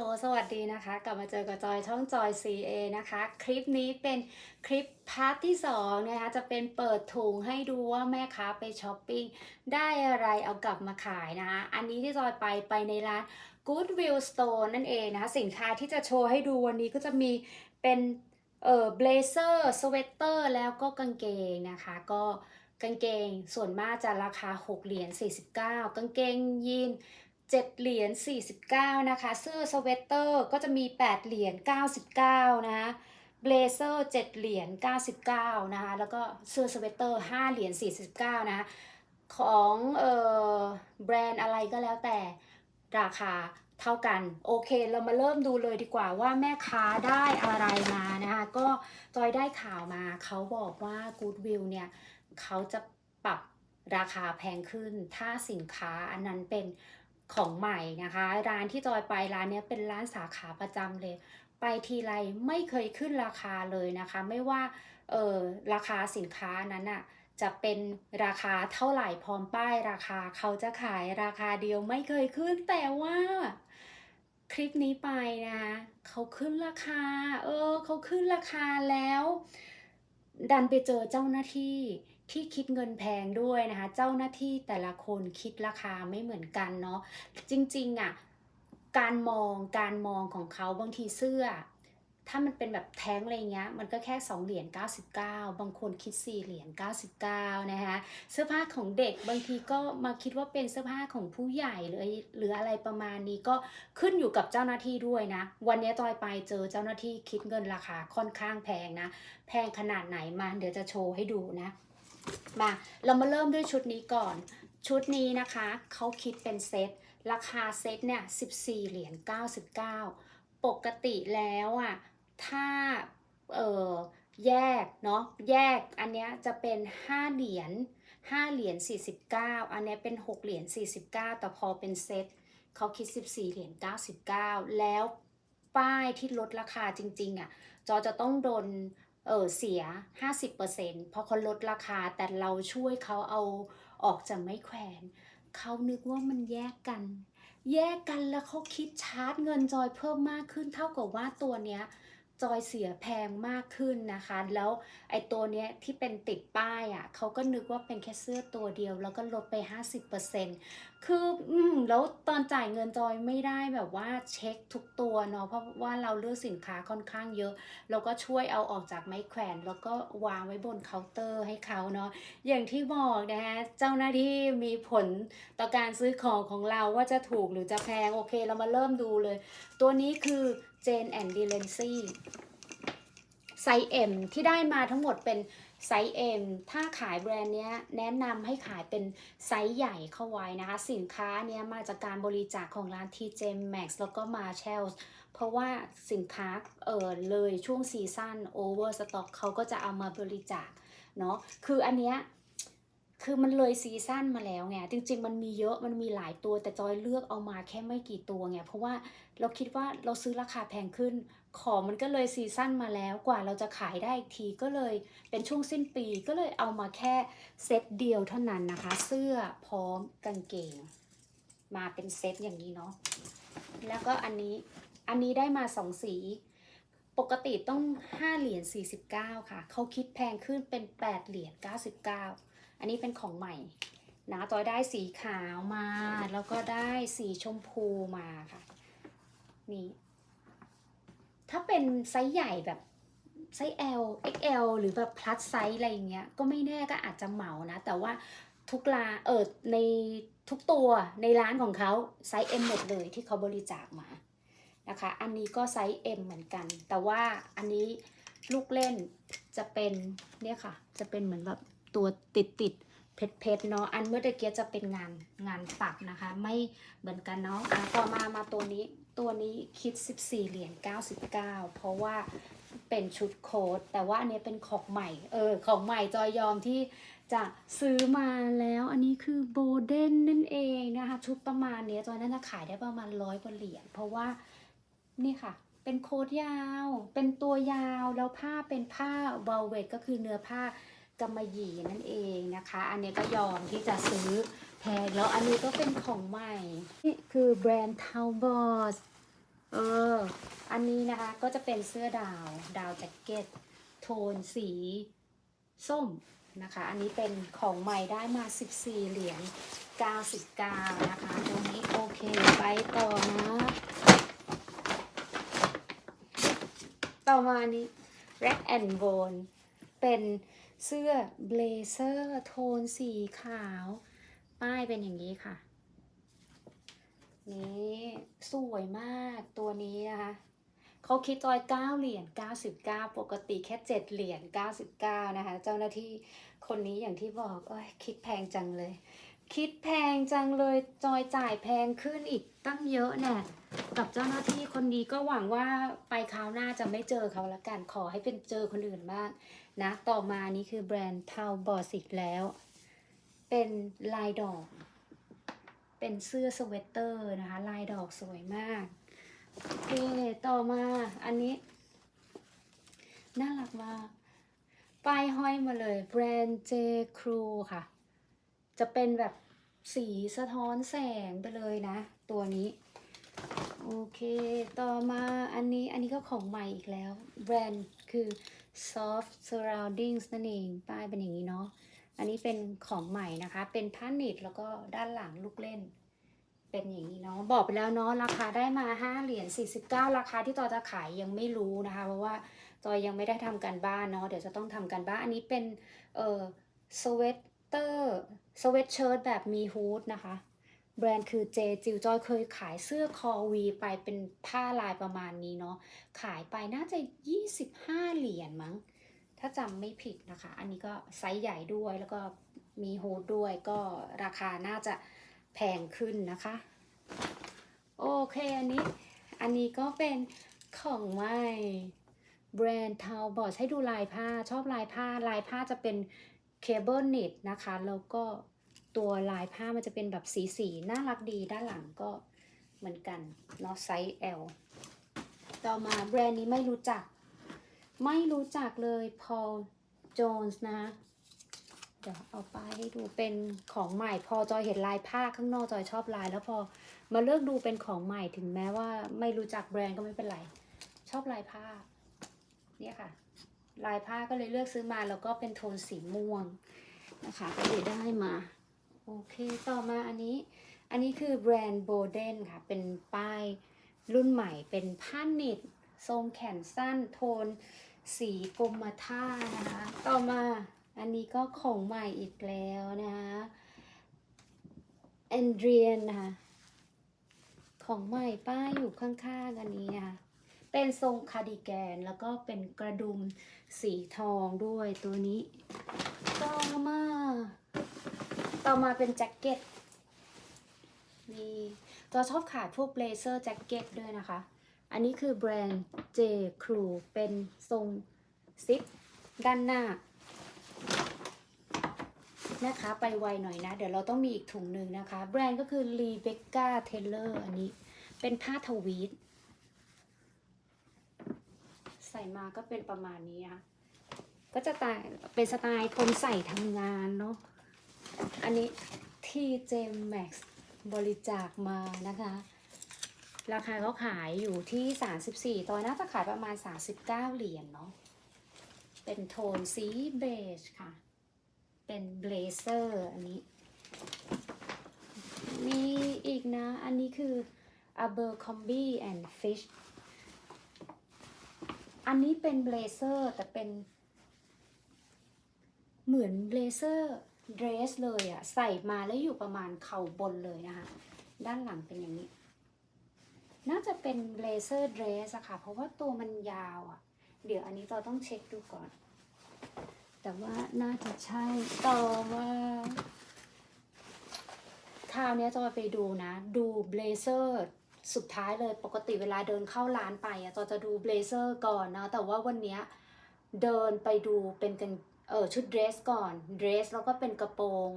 ลสวัสดีนะคะ กลับมาเจอกับจอยช่องจอย CA นะคะ คลิปนี้เป็นคลิปพาร์ทที่2นะคะจะเป็นเปิดถุงให้ดูว่าแม่ค้าไปช้อปปิ้งได้อะไรเอากลับมาขายนะคะอันนี้ที่จอยไปไปในร้าน Goodwill Store นั่นเองนะคะสินค้าที่จะโชว์ให้ดูวันนี้ก็จะมีเป็นเอ่อเบลเซอร์สเวตเตอร์แล้วก็กางเกงนะคะก็กางเกงส่วนมากจะราคา 6 เหรียญ49 กางเกงยีน 7 เหรียญ 49 นะคะ เสื้อสเวตเตอร์ก็จะมี 8 เหรียญ 99 นะคะเบลเซอร์ 7 เหรียญ 99 นะคะ แล้วก็เสื้อสเวตเตอร์ 5 เหรียญ 49 นะคะ ของเอ่อแบรนด์อะไรก็แล้วแต่ราคาเท่ากัน โอเค เรามาเริ่มดูเลยดีกว่าว่าแม่ค้าได้อะไรมานะคะ ก็จอยได้ข่าวมาเขาบอกว่า Goodwill เนี่ยเขาจะปรับราคาแพงขึ้น ถ้าสินค้าอันนั้นเป็น ของใหม่นะคะ ร้านที่จอยไปร้านนี้เป็นร้านสาขาประจำเลย ไปทีไรไม่เคยขึ้นราคาเลยนะคะ ไม่ว่าเออราคาสินค้านั้นอะจะเป็นราคาเท่าไหร่พร้อมป้ายราคาเขาจะขายราคาเดียวไม่เคยขึ้นแต่ว่าคลิปนี้ไปนะคะเขาขึ้นราคา เออเขาขึ้นราคาแล้ว ดันไปเจอเจ้าหน้าที่ ที่คิดเงินแพงด้วยนะคะ เจ้าหน้าที่แต่ละคนคิดราคาไม่เหมือนกันเนาะจริงๆอะการมองการมองของเขาบางทีเสื้อ ถ้ามันเป็นแบบแท้งอะไรเงี้ย มันก็แค่ 2 เหรียญ99 บางคนคิด 4 เหรียญ99 นะคะเสื้อผ้าของเด็กบางทีก็มาคิดว่าเป็นเสื้อผ้าของผู้ใหญ่หรือหรืออะไรประมาณนี้ก็ขึ้นอยู่กับเจ้าหน้าที่ด้วยนะ วันนี้จอยไปเจอเจ้าหน้าที่คิดเงินราคาค่อนข้างแพงนะ แพงขนาดไหนมาเดี๋ยวจะโชว์ให้ดูนะ มาเรามาเริ่มด้วยชุดนี้ก่อน ชุดนี้นะคะเขาคิดเป็นเซตราคาเซตเนี่ย 14 เหรียญ 99 ปกติแล้วอะ ถ้า เออแยก เนาะ แยก อันเนี้ยจะเป็น 5 เหรียญ 5 เหรียญ 49 อันเนี้ยเป็น 6 เหรียญ 49 แต่พอเป็นเซตเขาคิด 14 เหรียญ 99 แล้วป้ายที่ลดราคาจริง ๆอะ จอจะต้องโดน เออเสีย 50%เพราะเขาลดราคาแต่เราช่วยเขาเอาออกจากไม้แขวน เขานึกว่ามันแยกกัน แยกกันแล้วเขาคิดชาร์จเงินจอยเพิ่มมากขึ้นเท่ากับว่าตัวเนี้ย จอยเสียแพงมากขึ้นนะคะ แล้วไอ้ตัวเนี้ยที่เป็นติดป้ายอะเขาก็นึกว่าเป็นแค่เสื้อตัวเดียว แล้วก็ลดไป 50%คืออืมแล้วตอนจ่ายเงินจอยไม่ได้แบบว่าเช็คทุกตัวเนาะเพราะว่าเราเลือกสินค้าค่อนข้างเยอะ แล้วก็ช่วยเอาออกจากไม้แขวน แล้วก็วางไว้บนเคาน์เตอร์ให้เขาเนาะอย่างที่บอกนะฮะเจ้าหน้าที่มีผลต่อการซื้อของของเราว่าจะถูกหรือจะแพงโอเค เรามาเริ่มดูเลย ตัวนี้คือ Jane and d i l a n c y ไซส์ M ที่ได้มาทั้งหมดเป็นไซส์ M ถ้าขายแบรนด์เนี้ยแนะนำให้ขายเป็นไซส์ใหญ่เข้าไว้นะคะ สินค้าเนี้ยมาจากการบริจาคของร้าน TJ Maxx แล้วก็ Marshalls เพราะว่าสินค้าเออเลยช่วงซีซั่นโอเวอร์สต็อกเขาก็จะเอามาบริจาคเนาะคืออันเนี้ย คือมันเลยซีซั่นมาแล้วไงจริง ๆ มันมีเยอะมันมีหลายตัวแต่จอยเลือกเอามาแค่ไม่กี่ตัวไงเพราะว่าเราคิดว่าเราซื้อราคาแพงขึ้น ของมันก็เลยซีซั่นมาแล้วกว่าเราจะขายได้อีกทีก็เลยเป็นช่วงสิ้นปีก็เลยเอามาแค่เซตเดียวเท่านั้นนะคะ เสื้อพร้อมกางเกง มาเป็นเซตอย่างนี้เนาะแล้วก็อันนี้อันนี้ได้มาสองสีปกติต้อง 5 เหรียญ49 ค่ะ เขาคิดแพงขึ้นเป็น 8 เหรียญ99 อันนี้เป็นของใหม่นะจอยได้สีขาวมา แล้วก็ได้สีชมพูมาค่ะ นี่ ถ้าเป็นไซส์ใหญ่แบบไซส์ L XL หรือแบบ plus size อะไรอย่างเงี้ย ก็ไม่แน่ก็อาจจะเหมานะ แต่ว่าทุกร้าเออในทุกตัวในร้านของเขาไซส์ M หมดเลยที่เขาบริจาคมานะคะ อันนี้ก็ไซส์ M เหมือนกัน แต่ว่าอันนี้ลูกเล่นจะเป็นเนี่ยค่ะ จะเป็นเหมือนแบบ ตัวติดติดเพชรเพชรๆเนาะอันเมื่อตะเกียจะเป็นงานงานปักนะคะ ไม่เหมือนกันเนาะต่อมามาตัวนี้ตัวนี้คิด 14 เหรียญ99 เพราะว่าเป็นชุดโค้ดแต่ว่าอันนี้เป็นของใหม่เออของใหม่จอยยอมที่จะซื้อมาแล้วอันนี้คือโบเดนนั่นเองนะคะ ชุดประมาณเนี้ยจอยน่าจะขายได้ประมาณร้อยกว่าเหรียญเพราะว่านี่ค่ะเป็นโค้ดยาว เป็นตัวยาวแล้วผ้าเป็นผ้าเวลเวตก็คือเนื้อผ้า กำมะหยี่นั่นเองนะคะ อันนี้ก็ยอมที่จะซื้อแพงแล้วอันนี้ก็เป็นของใหม่ นี่คือแบรนด์ t a l b o t เออ อันนี้นะคะก็จะเป็นเสื้อดาวดาวแจ็คเก็ต โทนสีส้มนะคะ อันนี้เป็นของใหม่ได้มา 14 เหรียญ99 นะคะ ตรงนี้โอเคไปต่อนะ ต่อมานี้ Red and Gold เป็น เสื้อเบลเซอร์โทนสีขาว ป้ายเป็นอย่างนี้ค่ะ นี่สวยมากตัวนี้นะคะเขาคิดจอย9เหรียญ99 ปกติแค่ 7 เหรียญ99 นะคะ เจ้าหน้าที่คนนี้อย่างที่บอกเอ้ยคิดแพงจังเลย คิดแพงจังเลยจอยจ่ายแพงขึ้นอีกตั้งเยอะแน่กับเจ้าหน้าที่คนนี้ก็หวังว่าไปคราวหน้าจะไม่เจอเขาละกันขอให้เป็นเจอคนอื่นบ้าง นะต่อมานี้คือแบรนด์เทาบอสิกแล้ว เป็นลายดอก เป็นเสื้อสเวตเตอร์นะคะ ลายดอกสวยมากโอเคต่อมาอันนี้ น่ารักมากป้ายห้อยมาเลย แบรนด์เจครูค่ะ จะเป็นแบบสีสะท้อนแสงไปเลยนะ ตัวนี้โอเค ต่อมาอันนี้ อันนี้ก็ของใหม่อีกแล้ว แบรนด์คือ soft surroundings นั่นเอง ป้ายเป็นอย่างนี้เนาะ อันนี้เป็นของใหม่นะคะ เป็นผ้าหนิดแล้วก็ด้านหลังลูกเล่น เป็นอย่างนี้เนาะ บอกไปแล้วเนาะ ราคาได้มา 5 เหรียญ 49 ราคาที่ต่อจะขายยังไม่รู้นะคะ เพราะว่าจอยยังไม่ได้ทำการบ้านเนาะ เดี๋ยวจะต้องทำการบ้าน อันนี้เป็น เอ่อสเวตเตอร์สเวตเชิ้ตแบบมีฮูดนะคะ แบรนด์คือเจจิวจอยเคยขายเสื้อคอวีไปเป็นผ้าลายประมาณนี้เนาะขายไปน่าจะ 25 เหรียญมั้ง ถ้าจำไม่ผิดนะคะ อันนี้ก็ไซส์ใหญ่ด้วยแล้วก็มีฮูดด้วยก็ราคาน่าจะแพงขึ้นนะคะ โอเคอันนี้ อันนี้ก็เป็นของใหม่แบรนด์ทาวบอร์ดให้ดูลายผ้าชอบลายผ้าลายผ้าจะเป็นเคเบิลเน็ตนะคะ แล้วก็ ตัวลายผ้ามันจะเป็นแบบสีสีน่ารักดีด้านหลังก็เหมือนกันเนาะไซส์ L ต่อมาแบรนด์นี้ไม่รู้จัก ไม่รู้จักเลย Paul Jones นะคะเดี๋ยวเอาป้ายให้ดูเป็นของใหม่ พอจอยเห็นลายผ้าข้างนอกจอยชอบลาย แล้วพอมาเลือกดูเป็นของใหม่ถึงแม้ว่าไม่รู้จักแบรนด์ก็ไม่เป็นไร ชอบลายผ้าเนี่ยค่ะ ลายผ้าก็เลยเลือกซื้อมาแล้วก็เป็นโทนสีม่วงนะคะก็เลยได้มา โอเค ต่อมาอันนี้ อันนี้คือแบรนด์โบเดนค่ะ เป็นป้ายรุ่นใหม่ เป็นผ้าหนิดทรงแขนสั้นโทน สีกรมท่านะคะ ต่อมาอันนี้ก็ของใหม่อีกแล้วนะคะแอนเดรียนนะคะ ของใหม่ป้ายอยู่ข้างๆอันนี้นะคะเป็นทรงคาร์ดิแกนแล้วก็เป็นกระดุมสีทองด้วยตัวนี้ต่อมา ต่อมาเป็นแจ็คเก็ตนี่จอชอบขายพวกเบลเซอร์แจ็คเก็ตด้วยนะคะ อันนี้คือแบรนด์ J Crew เป็นทรงซิปด้านหน้านะคะไปไวหน่อยนะ เดี๋ยวเราต้องมีอีกถุงหนึ่งนะคะ แบรนด์ก็คือ Rebecca Taylor อันนี้เป็นผ้าทวีตใส่มาก็เป็นประมาณนี้นะคะก็จะตายเป็นสไตล์คนใส่ทำงานเนาะ อันนี้ TJ Maxx บริจาคมานะคะ ราคาเขาขายอยู่ที่ 34 ตอนน่าจะขายประมาณ 39 เหรียญเนาะ เป็นโทนสีเบจค่ะ เป็นเบลเซอร์อันนี้ มีอีกนะ อันนี้คือ Abercrombie and Fish อันนี้เป็นเบลเซอร์แต่เป็นเหมือนเบลเซอร์ เดรสเลยอะใส่มาแล้วอยู่ประมาณเข่าบนเลยนะคะ ด้านหลังเป็นอย่างนี้ น่าจะเป็นเบลเซอร์เดรสอะค่ะ เพราะว่าตัวมันยาวอะเดี๋ยวอันนี้เราต้องเช็คดูก่อน แต่ว่าน่าจะใช่ต่อมาคราวเนี้ยจอไปดูนะ ดูเบลเซอร์สุดท้ายเลยปกติเวลาเดินเข้าร้านไปอะจอจะดูเบลเซอร์ก่อนนะแต่ว่าวันเนี้ยเดินไปดูเป็นกัน เออชุดเดรสก่อนเดรสแล้วก็เป็นกระโปรง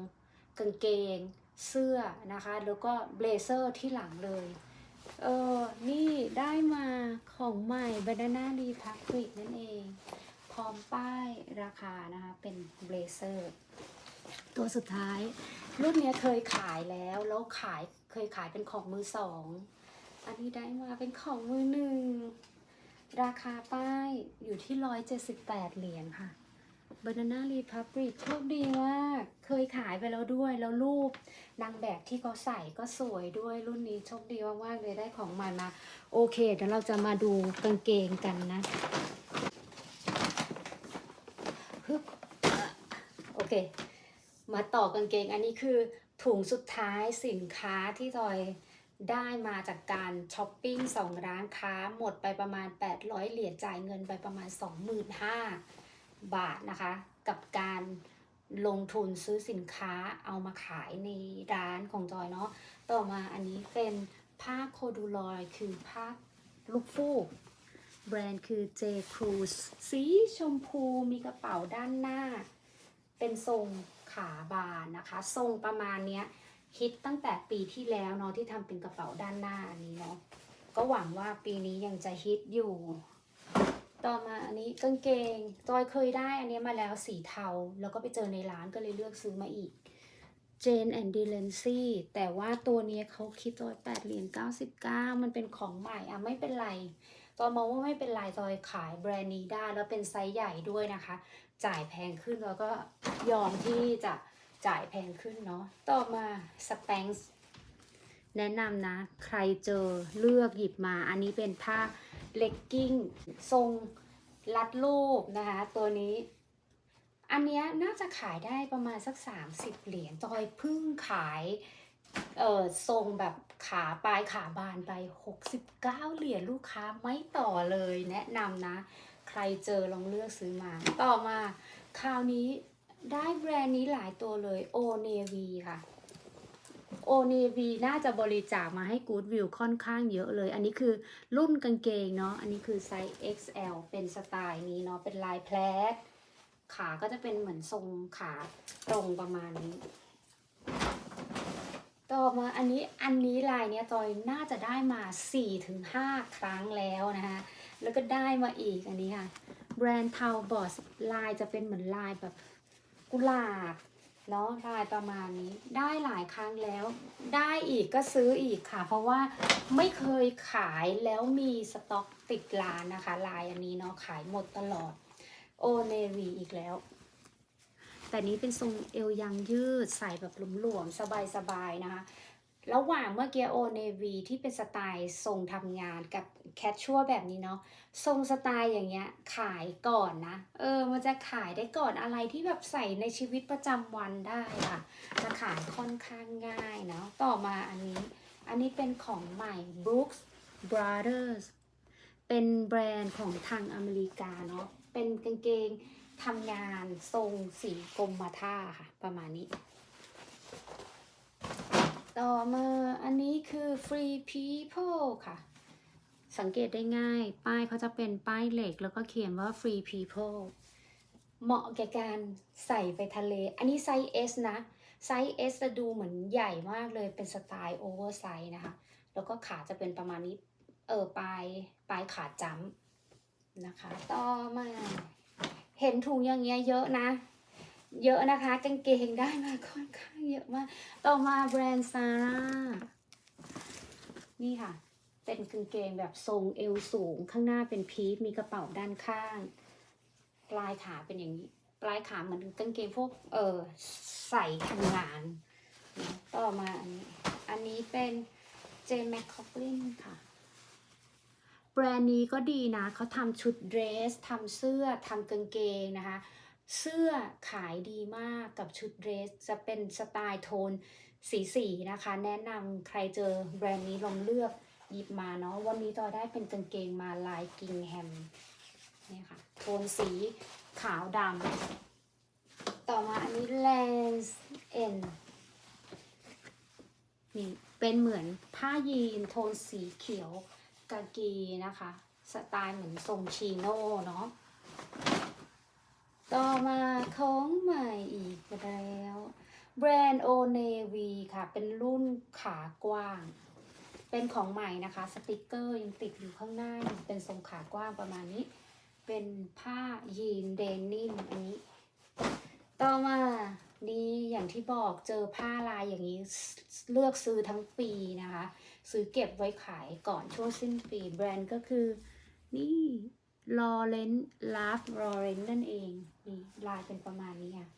กางเกง เสื้อนะคะ แล้วก็เบลเซอร์ที่หลังเลย เออนี่ได้มาของใหม่ Banana Republic นั่นเอง พร้อมป้ายราคานะคะ เป็นเบลเซอร์ตัวสุดท้าย รุ่นเนี้ยเคยขายแล้ว แล้วขายเคยขายเป็นของมือสอง อันนี้ได้มาเป็นของมือหนึ่ง ราคาป้ายอยู่ที่ 178 เหรียญค่ะ Banana Republic โชคดีมาก เคยขายไปแล้วด้วย แล้วรูปนางแบบที่เขาใส่ก็สวยด้วยรุ่นนี้โชคดีมากๆเลยได้ของใหม่มา โอเค เดี๋ยวเราจะมาดูกางเกงกันนะฮึบโอเค มาต่อกางเกงอันนี้คือถุงสุดท้ายสินค้าที่จอยได้มาจากการช้อปปิ้งสองร้านค้าหมดไปประมาณ 800 เหรียญจ่ายเงินไปประมาณ 25,000 บาทนะคะ กับการลงทุนซื้อสินค้าเอามาขายในร้านของจอยเนาะต่อมาอันนี้เป็นผ้าโคดูลอยคือผ้าลูกฟูกแบรนด์คือ J Cruise สีชมพูมีกระเป๋าด้านหน้า เป็นทรงขาบานนะคะ ทรงประมาณเนี้ยฮิตตั้งแต่ปีที่แล้วเนาะที่ทำเป็นกระเป๋าด้านหน้าอันนี้เนาะก็หวังว่าปีนี้ยังจะฮิตอยู่ ต่อมาอันนี้กางเกงจอยเคยได้อันนี้มาแล้วสีเทา แล้วก็ไปเจอในร้านก็เลยเลือกซื้อมาอีก Jane and d y l a n c y แต่ว่าตัวนี้เขาคิดจอย8เหรียญ99มันเป็นของใหม่อะไม่เป็นไรจอยมองว่าไม่เป็นไรจอยขายแบรนด์นี้ได้แล้วเป็นไซส์ใหญ่ด้วยนะคะ จ่ายแพงขึ้นแล้วก็ยอมที่จะจ่ายแพงขึ้นเนาะต่อมาสแปงแนะนำนะ ใครเจอเลือกหยิบมา อันนี้เป็นผ้า เลกกิ้งทรงรัดรูปนะคะ ตัวนี้ อันเนี้ยน่าจะขายได้ประมาณสัก 30 เหรียญจอยเพิ่งขายเอ่อทรงแบบขาปลายขาบานไป 69 เหรียญลูกค้าไม่ต่อเลยแนะนำนะ ใครเจอลองเลือกซื้อมา ต่อมา คราวนี้ได้แบรนด์นี้หลายตัวเลยโอเนวีค่ะ โอเนวีน่าจะบริจาคมาให้ Good View ค่อนข้างเยอะเลย อันนี้คือรุ่นกางเกงเนาะ อันนี้คือไซส์ XL เป็นสไตล์นี้เนาะ เป็นลายแพลทขาก็จะเป็นเหมือนทรงขาตรงประมาณนี้ ต่อมาอันนี้อันนี้ลายเนี้ยจอยน่าจะได้มา4-5ครั้งแล้วนะคะ แล้วก็ได้มาอีกอันนี้ค่ะ แบรนด์เทาบอสลายจะเป็นเหมือนลายแบบกุหลาบ เนาะลายประมาณนี้ได้หลายครั้งแล้ว ได้อีกก็ซื้ออีกค่ะ เพราะว่าไม่เคยขายแล้วมีสต็อกติดร้านนะคะ ลายอันนี้เนาะขายหมดตลอดโอเนวีอีกแล้ว แต่นี้เป็นทรงเอวยางยืดใส่แบบหลวมๆสบายๆนะคะ ระหว่างเมื่อกี้โอเนวีที่เป็นสไตล์ทรงทำงานกับแคชชัวแบบนี้เนาะทรงสไตล์อย่างเงี้ยขายก่อนนะ เออ มันจะขายได้ก่อนอะไรที่แบบใส่ในชีวิตประจำวันได้ค่ะจะขายค่อนข้างง่ายเนาะต่อมาอันนี้ อันนี้เป็นของใหม่ Brooks Brothers เป็นแบรนด์ของทางอเมริกาเนาะเป็นกางเกงทำงานทรงสีกรมท่าค่ะ ประมาณนี้ ต่อมาอันนี้คือ Free People ค่ะ สังเกตได้ง่าย ป้ายเขาจะเป็นป้ายเหล็ก แล้วก็เขียนว่า Free People เหมาะแก่การใส่ไปทะเล อันนี้ไซส์ S นะ ไซส์ S จะดูเหมือนใหญ่มากเลย เป็นสไตล์โอเวอร์ไซส์นะคะ แล้วก็ขาจะเป็นประมาณนี้ เออปลายปลายขาจ้ำนะคะ ต่อมา เห็นถุงอย่างเงี้ยเยอะนะ เยอะนะคะกางเกงได้มาค่อนข้างเยอะมาก ต่อมาแบรนด์ซาร่า นี่ค่ะ เป็นกางเกงแบบทรงเอวสูง ข้างหน้าเป็นพีทมีกระเป๋าด้านข้าง ปลายขาเป็นอย่างนี้ ปลายขาเหมือนกางเกงพวกเออใส่ทำงาน ต่อมาอันนี้ อันนี้เป็นเจแมคคอปลินค่ะแบรนด์นี้ก็ดีนะ เขาทำชุดเดรสทำเสื้อทำกางเกงนะคะ เสื้อขายดีมากกับชุดเดรส จะเป็นสไตล์โทนสีสีนะคะ แนะนำใครเจอแบรนด์นี้ลองเลือกหยิบมาเนาะวันนี้จอยได้เป็นกางเกงมาลายกิงแฮมเนี่ยค่ะโทนสีขาวดำต่อมาอันนี้ Lens N นี่เป็นเหมือนผ้ายีนโทนสีเขียวกากีนะคะ สไตล์เหมือนทรงชิโน่เนาะ ต่อมาของใหม่อีกแล้วแบรนด์โอเนวีค่ะ เป็นรุ่นขากว้าง เป็นของใหม่นะคะ สติกเกอร์ยังติดอยู่ข้างหน้าเป็นทรงขากว้างประมาณนี้ เป็นผ้ายีนเดนิมอันนี้ ต่อมานี่อย่างที่บอกเจอผ้าลายอย่างนี้เลือกซื้อทั้งปีนะคะ ซื้อเก็บไว้ขายก่อนช่วงสิ้นปีแบรนด์ก็คือ นี่ลอเรนลาฟลอเรนนั่นเอง นี่ลายเป็นประมาณนี้ค่ะ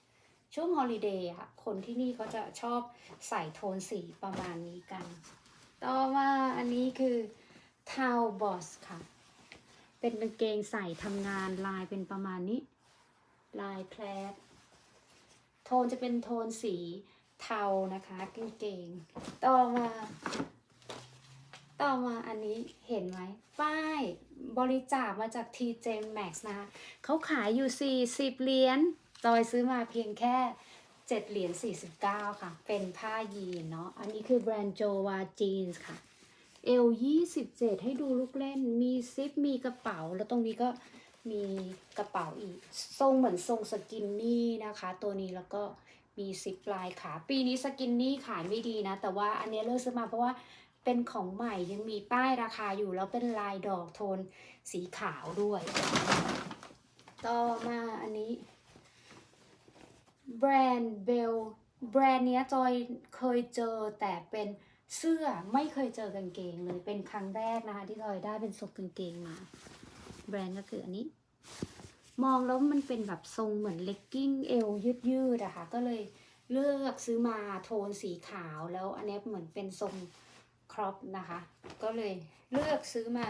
ช่วงฮอลิเดย์ค่ะ คนที่นี่เขาจะชอบใส่โทนสีประมาณนี้กัน ต่อมาอันนี้คือทาวบอสค่ะ เป็นกางเกงใส่ทำงานลายเป็นประมาณนี้ ลายแพลดโทนจะเป็นโทนสีเทานะคะกางเกง ต่อมา ต่อมาอันนี้เห็นไหมป้าย บริจาคมาจาก T.J.Max นะคะเขาขายอยู่ 40 เหรียญจอยซื้อมาเพียงแค่ 7 เหรียญ 49 ค่ะ เป็นผ้ายีนเนาะ อันนี้คือแบรนด์โจวาจีนส์ค่ะ เอล27 ให้ดูลูกเล่น มีซิป มีกระเป๋า แล้วตรงนี้ก็มีกระเป๋าอีก ทรงเหมือนทรงสกินนี่นะคะ ตัวนี้แล้วก็มีซิปลายขา ปีนี้สกินนี่ขายไม่ดีนะ แต่ว่าอันนี้เลิกซื้อมาเพราะว่า เป็นของใหม่ยังมีป้ายราคาอยู่แล้วเป็นลายดอกโทนสีขาวด้วย ต่อมาอันนี้ แบรนด์เบลแบรนด์เนี้ยจอยเคยเจอแต่เป็นเสื้อไม่เคยเจอกางเกงเลยเป็นครั้งแรกนะคะ ที่จอยได้เป็นทรงกางเกงมา แบรนด์ก็คืออันนี้ มองแล้วมันเป็นแบบทรงเหมือนเลกกิ้งเอวยืดๆอะค่ะก็เลยเลือกซื้อมาโทนสีขาวแล้วอันนี้เหมือนเป็นทรง ครอปนะคะ ก็เลยเลือกซื้อมา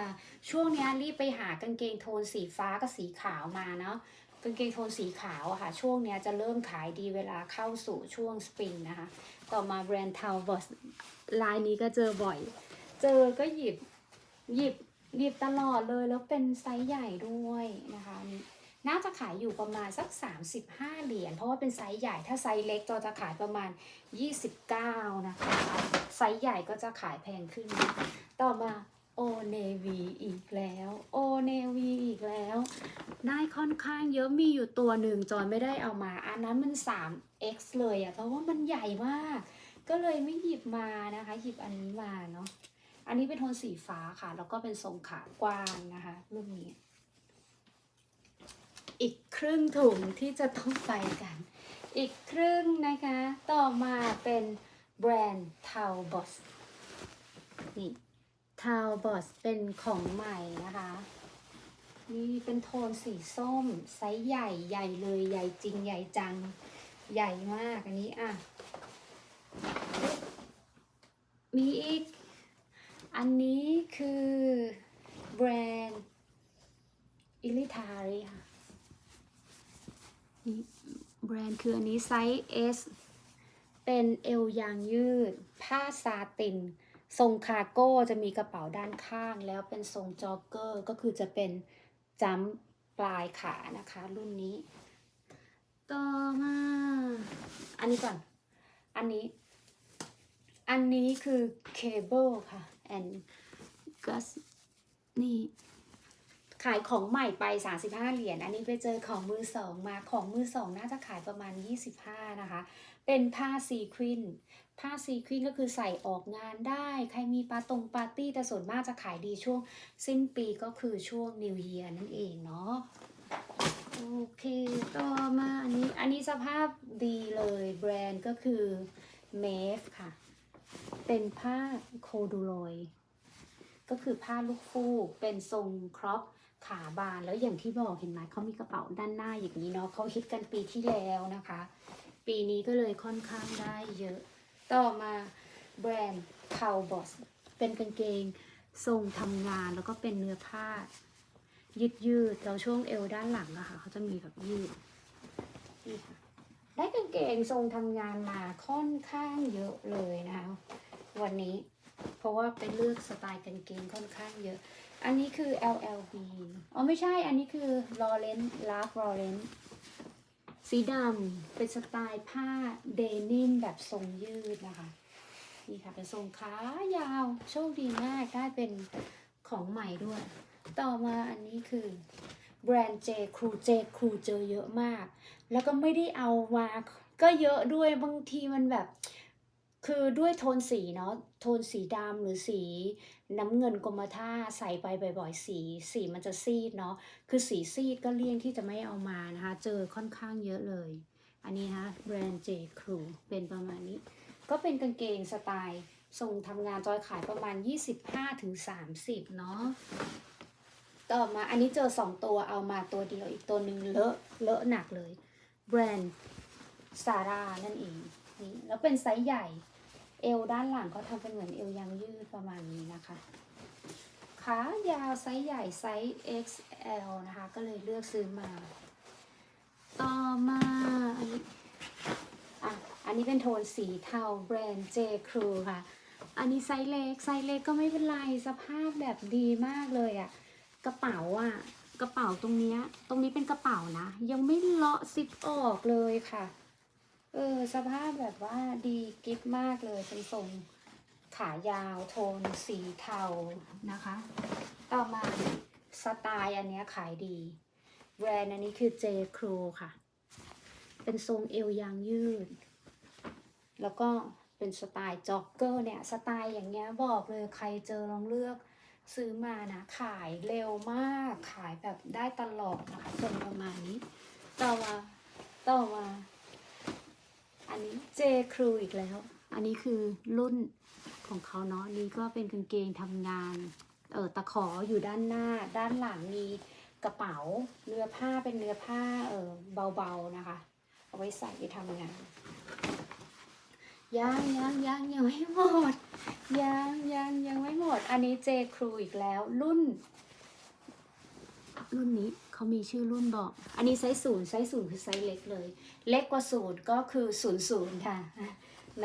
ช่วงนี้รีบไปหากางเกงโทนสีฟ้ากับสีขาวมาเนาะกางเกงโทนสีขาวค่ะ ช่วงนี้จะเริ่มขายดีเวลาเข้าสู่ช่วงสปริงนะคะ ต่อมาแบรนด์ทาวบอสลายนี้ก็เจอบ่อย เจอก็หยิบหยิบหยิบตลอดเลยแล้วเป็นไซส์ใหญ่ด้วยนะคะน่าจะขายอยู่ประมาณสัก 35 เหรียญเพราะว่าเป็นไซส์ใหญ่ถ้าไซส์เล็กก็จะขายประมาณ 29 นะคะ ไซส์ใหญ่ก็จะขายแพงขึ้น ต่อมาโอเนวีอีกแล้ว โอเนวีอีกแล้ว ได้ค่อนข้างเยอะมีอยู่ตัวหนึ่งจอยไม่ได้เอามา อันนั้นมัน 3x เลยอะเพราะว่ามันใหญ่มาก ก็เลยไม่หยิบมานะคะ หยิบอันนี้มาเนาะอันนี้เป็นโทนสีฟ้าค่ะ แล้วก็เป็นทรงขากว้างนะคะรุ่นนี้ อีกครึ่งถุงที่จะต้องไปกัน อีกครึ่งนะคะ ต่อมาเป็น แบรนด์ทาวบอสนี่ทาวบอสเป็นของใหม่นะคะ นี่เป็นโทนสีส้ม ไซส์ใหญ่ใหญ่เลย ใหญ่จริงใหญ่จัง ใหญ่มากอันนี้อะ มีอีก อันนี้คือแบรนด์อิลิทารีค่ะ นี่แบรนด์คืออันนี้ไซส์ S เป็นเอวยางยืด ผ้าซาติน ทรงคาร์โก้จะมีกระเป๋าด้านข้าง แล้วเป็นทรงจ็อกเกอร์ ก็คือจะเป็นจัมป์ปลายขานะคะ รุ่นนี้ ต่อมา อันนี้ก่อน อันนี้ อันนี้คือเคเบิลค่ะ and gus นี่ขายของใหม่ไป 35 เหรียญ อันนี้ไปเจอของมือสองมา ของมือสองน่าจะขายประมาณ 25 นะคะ เป็นผ้าซีควินผ้าซีควินก็คือใส่ออกงานได้ ใครมีปาตรงปาร์ตี้แต่ส่วนมากจะขายดีช่วง สิ้นปีก็คือช่วง New Year นั่นเองเนาะโอเคต่อมาอันนี้อันนี้สภาพดีเลยแบรนด์ก็คือเมฟค่ะ เป็นผ้าโคดูโรยก็คือผ้าลูกฟูกเป็นทรงครอปขาบานแล้วอย่างที่บอกเห็นไหมเขามีกระเป๋าด้านหน้าอย่างนี้เนาะเขาฮิตกันปีที่แล้วนะคะ ปีนี้ก็เลยค่อนข้างได้เยอะ ต่อมาแบรนด์คาวบอสเป็นกางเกงทรงทำงานแล้วก็เป็นเนื้อผ้า ยืดยืดแล้วช่วงเอวด้านหลังอะค่ะเขาจะมีแบบยืดนี่ค่ะได้กางเกงทรงทำงานมาค่อนข้างเยอะเลยนะคะวันนี้เพราะว่าไปเลือกสไตล์กางเกงค่อนข้างเยอะ อันนี้คือ LLB อ๋อไม่ใช่อันนี้คือ Lauren Love Lauren สีดำเป็นสไตล์ผ้าเดนิมแบบทรงยืดนะคะนี่ค่ะเป็นทรงขายาว โชคดีมากได้เป็นของใหม่ด้วย ต่อมาอันนี้คือแบรนด์เจครูเจครูเจอเยอะมาก แล้วก็ไม่ได้เอามาก็เยอะด้วยบางทีมันแบบ คือด้วยโทนสีเนาะโทนสีดำหรือสีน้ำเงินกรมท่าใส่ไปบ่อยๆ สีสีมันจะซีดเนาะคือสีซีดก็เลี่ยงที่จะไม่เอามานะคะ เจอค่อนข้างเยอะเลย อันนี้นะแบรนด์ J Crew เป็นประมาณนี้ ก็เป็นกางเกงสไตล์ส่งทำงานจอยขายประมาณ 25-30 เนาะต่อมาอันนี้เจอ 2 ตัวเอามาตัวเดียวอีกตัวหนึ่งเลอะเลอะหนักเลย แบรนด์ซาร่านั่นเองนี่แล้วเป็นไซส์ใหญ่ เอวด้านหลังเขาทำเป็นเหมือนเอวยางยืดประมาณนี้นะคะขายาวไซส์ใหญ่ไซส์ XL นะคะ ก็เลยเลือกซื้อมา ต่อมาอันนี้อะอันนี้เป็นโทนสีเทาแบรนด์ J Crew ค่ะ อันนี้ไซส์เล็กไซส์เล็กก็ไม่เป็นไรสภาพแบบดีมากเลยอะ่ะกระเป๋าอะ่ะกระเป๋าตรงเนี้ยตรงนี้เป็นกระเป๋านะ ยังไม่เลาะซิปออกเลยค่ะ เออ สภาพแบบว่าดีกิฟมากเลยเป็นทรงขายาวโทนสีเทานะคะ ต่อมาสไตล์อันเนี้ยขายดีแบรนด์อันนี้คือ J Crew ค่ะ เป็นทรงเอวยางยืด แล้วก็เป็นสไตล์จ็อกเกอร์เนี่ย สไตล์อย่างเงี้ยบอกเลยใครเจอลองเลือกซื้อมานะ ขายเร็วมากขายแบบได้ตลอดนะคะทรงประมาณนี้ ต่อมาต่อมา อันนี้ J Crew อีกแล้ว อันนี้คือรุ่นของเขาเนาะนี่ก็เป็นกางเกงทำงาน เออตะขออยู่ด้านหน้า ด้านหลังมีกระเป๋าเนื้อผ้าเป็นเนื้อผ้าเออเบาๆนะคะ เอาไว้ใส่ไปทำงานยังยังยังยังไม่หมดยังยังยังไม่หมด อันนี้ J Crew อีกแล้วรุ่น รุ่นนี้ เขามีชื่อรุ่นบอก อันนี้ไซส์ศูนย์ไซส์ศูนย์คือไซส์เล็กเลย เล็กกว่าศูนย์ก็คือศูนย์ศูนย์ค่ะ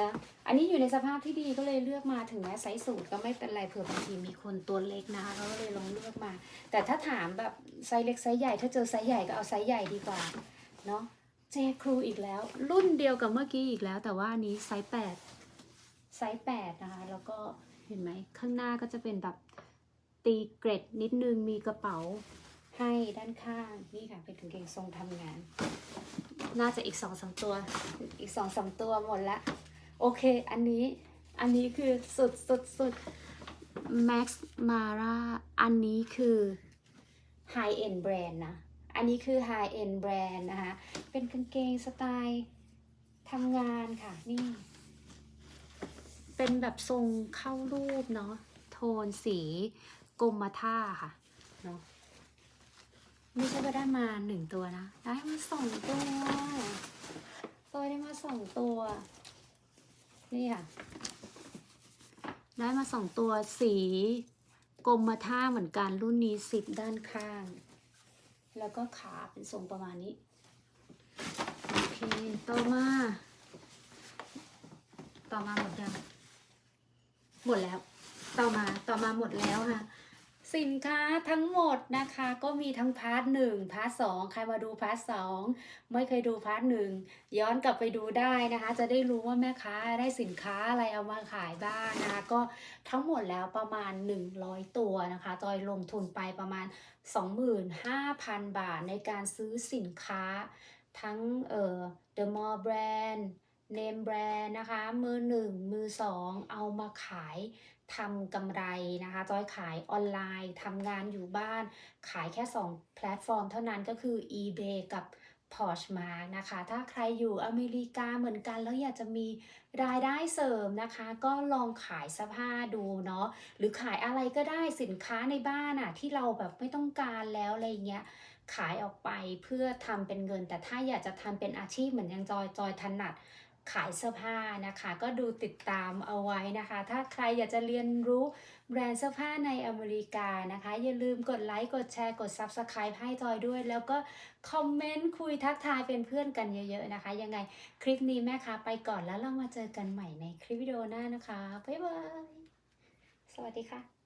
นะอันนี้อยู่ในสภาพที่ดีก็เลยเลือกมาถึงแม้ไซส์ศูนย์ก็ไม่เป็นไรเผื่อบางทีมีคนตัวเล็กนะคะเขาก็เลยลองเลือกมา แต่ถ้าถามแบบไซส์เล็กไซส์ใหญ่ ถ้าเจอไซส์ใหญ่ก็เอาไซส์ใหญ่ดีกว่าเนาะเจครูอีกแล้ว รุ่นเดียวกับเมื่อกี้อีกแล้ว แต่ว่าอันนี้ไซส์แปดไซส์แปดนะคะแล้วก็เห็นไหมข้างหน้าก็จะเป็นแบบตีเกรดนิดนึงมีกระเป๋า ให้ด้านข้างนี่ค่ะเป็นกางเกงทรงทำงาน น่าจะอีกสองสามตัว อีกสองสามตัวหมดละ โอเค อันนี้อันนี้คือสุดสุดสุด Max Mara อันนี้คือ High End Brand นะ อันนี้คือ High End Brand นะคะ เป็นกางเกงสไตล์ทำงานค่ะ นี่ เป็นแบบทรงเข้ารูปเนาะ โทนสีกรมท่าค่ะ เนาะ ไม่ใช่ว่าได้มาหนึ่งตัวนะ ได้มาสองตัวตัวได้มาสองตัว นี่ค่ะ ได้มาสองตัวสีกรมท่าเหมือนกันรุ่นนี้สิบด้านข้าง แล้วก็ขาเป็นทรงประมาณนี้ โอเค ต่อมา ต่อมาหมดยังหมดแล้ว ต่อมาต่อมาหมดแล้วค่ะ สินค้าทั้งหมดนะคะก็มีทั้งพาร์ทหนึ่งพาร์ทสองใครมาดูพาร์ทสองไม่เคยดูพาร์ทหนึ่งย้อนกลับไปดูได้นะคะ จะได้รู้ว่าแม่ค้าได้สินค้าอะไรเอามาขายบ้างนะคะก็ทั้งหมดแล้วประมาณ 100 ตัวนะคะจอยลงทุนไปประมาณ 25,000 บาทในการซื้อสินค้าทั้งเอ่อ The Mall Brand Name Brand นะคะ มือหนึ่งมือสองเอามาขาย ทำกำไรนะคะจอยขายออนไลน์ทำงานอยู่บ้าน ขายแค่ 2 แพลตฟอร์มเท่านั้นก็คือ eBay กับ Poshmark นะคะ ถ้าใครอยู่อเมริกาเหมือนกันแล้วอยากจะมีรายได้เสริมนะคะ ก็ลองขายเสื้อผ้าดูเนาะหรือขายอะไรก็ได้สินค้าในบ้านอะที่เราแบบไม่ต้องการแล้วอะไรเงี้ยขายออกไปเพื่อทำเป็นเงิน แต่ถ้าอยากจะทำเป็นอาชีพเหมือนอย่างจอยจอยถนัด ขายเสื้อผ้านะคะ ก็ดูติดตามเอาไว้นะคะ ถ้าใครอยากจะเรียนรู้แบรนด์เสื้อผ้าในอเมริกานะคะ อย่าลืมกดไลค์กดแชร์กด Subscribe ให้จอยด้วย แล้วก็คอมเมนต์คุยทักทายเป็นเพื่อนกันเยอะๆนะคะ ยังไงคลิปนี้แม่ค้าไปก่อนแล้วเรามาเจอกันใหม่ในคลิปวิดีโอหน้านะคะ บ๊ายบาย สวัสดีค่ะ